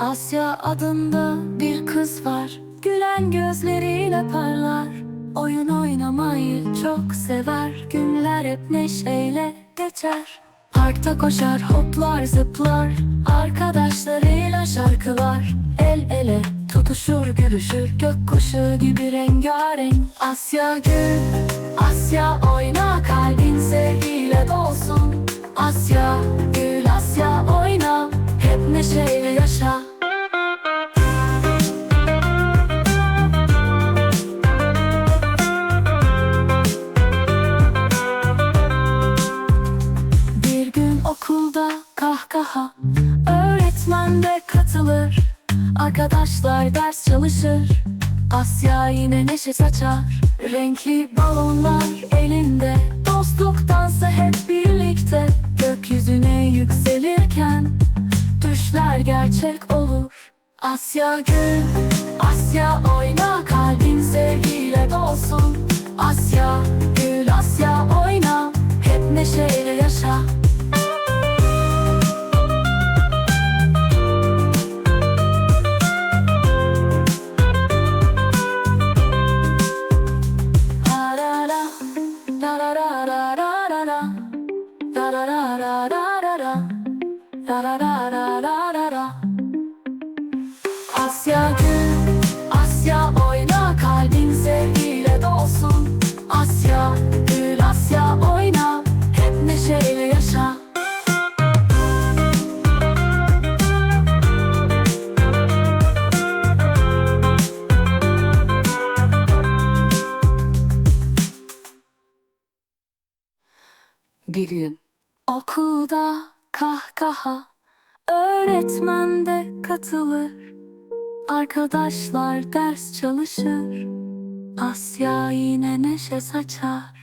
Asya adında bir kız var. Gülen gözleriyle parlar. Oyun oynamayı çok sever. Günler hep neşeyle geçer. Parkta koşar hoplar zıplar. Arkadaşlarıyla şarkılar El ele tutuşur gülüşür. Gökkuşağı gibi rengarenk. Asya gül Asya oyna. Kalbin sevgiyle dolsun. Asya gül Asya oyna. Hep neşeyle yaşa okulda kahkaha. Öğretmen de katılır Arkadaşlar ders çalışır. Asya yine neşe saçar Renkli balonlar elinde. Dostluk dansı hep birlikte Gökyüzüne yükselirken Düşler gerçek olur. Asya gül Asya oyna Kalbin sevgiyle dolsun. Asya Asya gül, Bir gün. Okulda kahkaha Öğretmen de katılır. Arkadaşlar ders çalışır. Asya yine neşe saçar